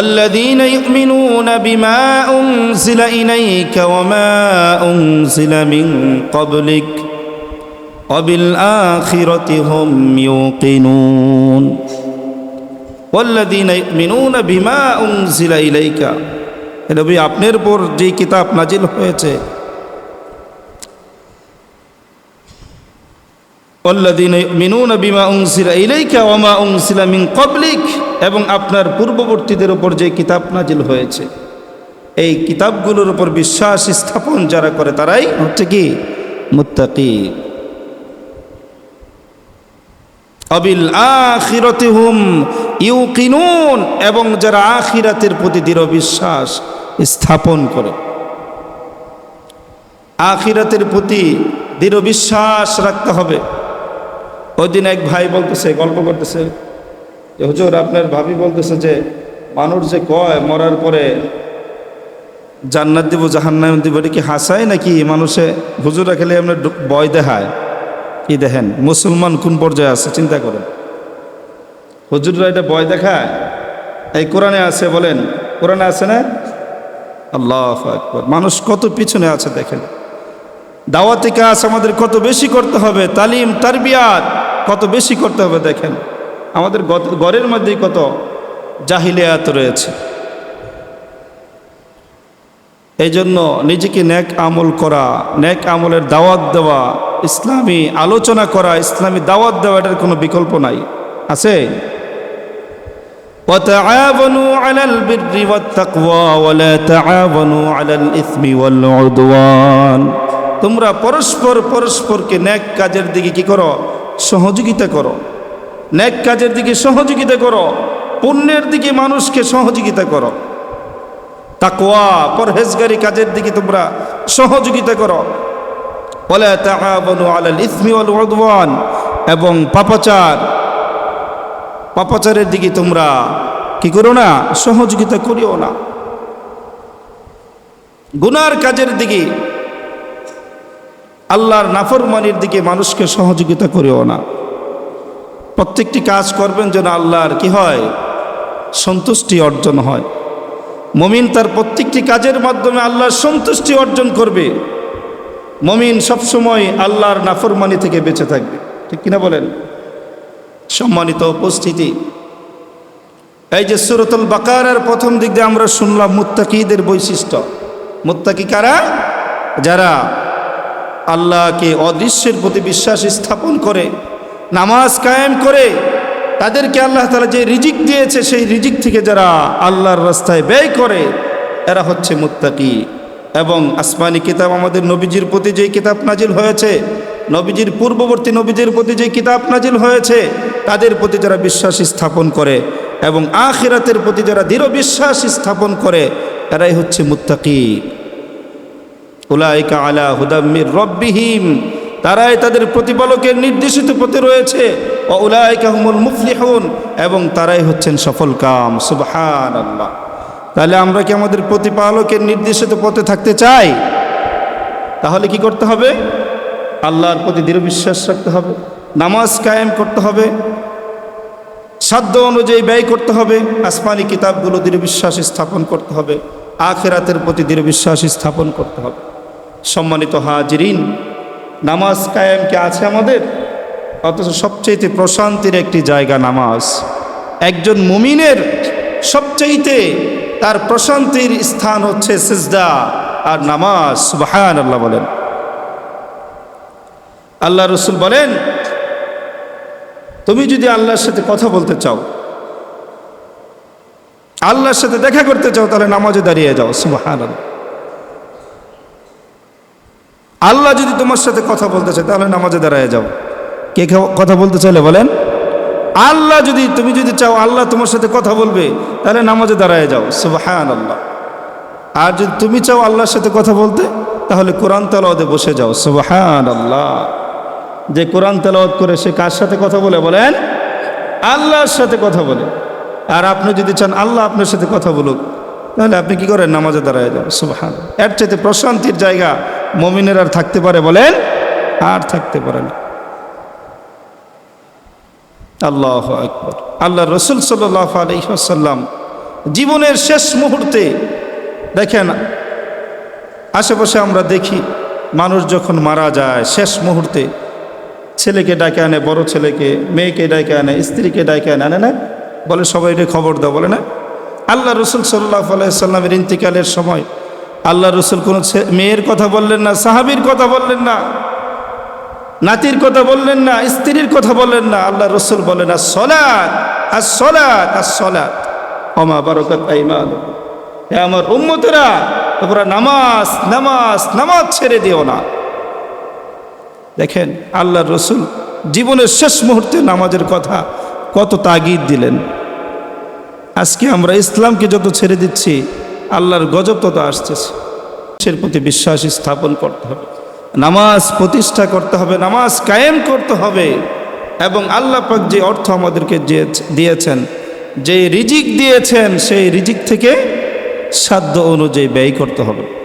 والذين يؤمنون بما أنزل إليك وما أنزل من قبلك وبالآخرة هم يوقنون والذين يؤمنون بما أنزل إليك নবী আপনার উপর যে কিতাব নাজিল হয়েছে والذين يؤمنون بما أنزل إليك وما أنزل من قبلك এবং আপনার পূর্ববর্তীদের উপর যে কিতাব নাজিল হয়েছে, এই কিতাবগুলোর উপর বিশ্বাস স্থাপন যারা করে তারাই হচ্ছে কি? মুত্তাকি। অবিল আখিরতে হুম ইউকিনুন, এবং যারা আখিরাতের প্রতি দৃঢ় বিশ্বাস স্থাপন করে, আখিরাতের প্রতি দৃঢ় বিশ্বাস রাখতে হবে। ওই দিন এক ভাই বলতেছে, গল্প করতেছে যে হুজুর, আপনার ভাবি বলতেছে যে, মানুষ যে কয়, মরার পরে জান্নাত দিব, জাহান্নাম দিব, এটা কি হাসায় নাকি মানুষে? হুজুরা খেলে আপনার বয় দেখায়। কি দেখেন, মুসলমান কোন পর্যায়ে আছে, চিন্তা করেন। হুজুররা এটা বয় দেখায়। এই কোরআনে আছে, বলেন, কোরআনে আছে না? আল্লাহ মানুষ কত পিছনে আছে দেখেন। দাওয়াতি কাজ আমাদের কত বেশি করতে হবে, তালিম, তারবিয়াত কত বেশি করতে হবে দেখেন। আমাদের গত- ঘরের মধ্যেই কত জাহিলিয়াত রয়েছে এই জন্য নিজেকে ন্যাক আমল করা ন্যাক আমলের দাওয়াত দেওয়া ইসলামী আলোচনা করা ইসলামী দাওয়াত দেওয়া এটার কোনো বিকল্প নাই আছে وتعاونوا على البر والتقوى ولا تعاونوا على الإثم والعدوان তোমরা পরস্পর পরস্পরকে ন্যাক কাজের দিকে কি করো সহযোগিতা করো ন্যাক কাজের দিকে সহযোগিতা করো, পুণ্যের দিকে মানুষকে সহযোগিতা করো। তাকওয়া, পরহেজগারি কাজের দিকে তোমরা সহযোগিতা করো। বলে তাআবানু আলাল এবং পাপাচার, পাপাচারের দিকে তোমরা কি করো না, সহযোগিতা করিও না। গুনার কাজের দিকে, আল্লাহর নাফরমানির দিকে মানুষকে সহযোগিতা করিও না। প্রত্যেকটি কাজ করবেন যেন আল্লাহর কি হয়? সন্তুষ্টি অর্জন হয়। মমিন তার প্রত্যেকটি কাজের মাধ্যমে আল্লাহর সন্তুষ্টি অর্জন করবে। মমিন সবসময় আল্লাহর নাফরমানি থেকে বেঁচে থাকবে। ঠিক কিনা বলেন? সম্মানিত উপস্থিতি। এই যে সুরতুল বাকারার প্রথম দিক দিয়ে আমরা শুনলাম মুত্তাকিদের বৈশিষ্ট্য। মুত্তাকি কারা? যারা আল্লাহকে অদৃশ্যের প্রতি বিশ্বাস স্থাপন করে। নামাজ কায়েম করে তাদেরকে আল্লাহ তালা যে রিজিক দিয়েছে, সেই রিজিক থেকে যারা আল্লাহর রাস্তায় ব্যয় করে, এরা হচ্ছে মুত্তাকি। এবং আসমানি কিতাব আমাদের নবীজির প্রতি যেই কিতাব নাজিল হয়েছে, নবীজির পূর্ববর্তী নবীজির প্রতি যে কিতাব নাজিল হয়েছে, তাদের প্রতি যারা বিশ্বাস স্থাপন করে এবং আখিরাতের প্রতি যারা দৃঢ় বিশ্বাস স্থাপন করে এরাই হচ্ছে মুত্তাকি। উলাইকা আলা হুদাম্মির রব্বিহিম। তারাই তাদের প্রতিপালকের নির্দেশিত পথে রয়েছে। এবং তারাই হচ্ছেন সফল কাম। সুবহান আল্লাহ তাহলে আমরা কি আমাদের প্রতিপালকের নির্দেশিত পথে থাকতে চাই? তাহলে কি করতে হবে? আল্লাহর প্রতি দৃঢ় বিশ্বাস রাখতে হবে। নামাজ কায়েম করতে হবে। সাধ্য অনুযায়ী ব্যয় করতে হবে। আসমানি কিতাবগুলো দৃঢ় বিশ্বাস স্থাপন করতে হবে। আখেরাতের প্রতি দৃঢ় বিশ্বাস স্থাপন করতে হবে। সম্মানিত হাজিরিন নামাজ কায়েম কি আছে আমাদের? অথচ সবচাইতে প্রশান্তির একটি জায়গা নামাজ। একজন মুমিনের সবচাইতে তার প্রশান্তির স্থান হচ্ছে সিজদা আর নামাজ সুবাহান আল্লাহ বলেন। আল্লাহ রসুল বলেন, তুমি যদি আল্লাহর সাথে কথা বলতে চাও, আল্লাহর সাথে দেখা করতে চাও, তাহলে নামাজে দাঁড়িয়ে যাও সুবাহান আল্লাহ যদি তোমার সাথে কথা বলতে চায়, তাহলে নামাজে দাঁড়ায় যাও। কে কথা বলতে চাইলে বলেন? আল্লাহ যদি, তুমি যদি চাও আল্লাহ তোমার সাথে কথা বলবে, তাহলে নামাজে দাঁড়ায় যাও। সুবাহান আল্লাহ আর যদি তুমি চাও আল্লাহর সাথে কথা বলতে, তাহলে কোরআন তালাওয়াতে বসে যাও। সুবাহান আল্লাহ যে কোরআন তেলাওয়াত করে সে কার সাথে কথা বলে বলেন? আল্লাহর সাথে কথা বলে। আর আপনি যদি চান আল্লাহ আপনার সাথে কথা বলুক, তাহলে আপনি কি করেন? নামাজে দাঁড়ায় যান। সুবাহান এর চাইতে প্রশান্তির জায়গা মমিনের আর থাকতে পারে বলেন, আর থাকতে পারে না। আল্লাহ আকবর। আল্লাহ রসুল সাল্লাহ আলহিহাসাল্লাম জীবনের শেষ মুহূর্তে দেখেন, আশেপাশে আমরা দেখি মানুষ যখন মারা যায়, শেষ মুহূর্তে ছেলেকে ডাকে আনে, বড় ছেলেকে, মেয়েকে ডাকে আনে, স্ত্রীকে ডাকে আনে আনে না? বলে সবাই খবর দাও, বলে না? আল্লাহ রসুল সাল্লাহ আলাইসাল্লামের ইন্তিকালের সময় আল্লাহ রসুল কোনো মেয়ের কথা বললেন না, সাহাবির কথা বললেন না, নাতির কথা বললেন না, স্ত্রীর কথা বললেন না। আল্লাহ রসুল বলেন আর সলাদ আর সলাৎ আর সলাদ অমা বারকাত আইমান আমার উম্মতেরা, তোমরা নামাজ নামাজ নামাজ ছেড়ে দিও না। দেখেন, আল্লাহ রসুল জীবনের শেষ মুহূর্তে নামাজের কথা কত তাগিদ দিলেন। আজকে আমরা ইসলামকে যত ছেড়ে দিচ্ছি আল্লাহর গজব তত আসতেছে। সের প্রতি বিশ্বাস স্থাপন করতে হবে। নামাজ প্রতিষ্ঠা করতে হবে, নামাজ কায়েম করতে হবে। এবং আল্লাহ পাক যে অর্থ আমাদেরকে দিয়েছেন যে রিজিক দিয়েছেন, সেই রিজিক থেকে সাধ্য অনুযায়ী ব্যয় করতে হবে।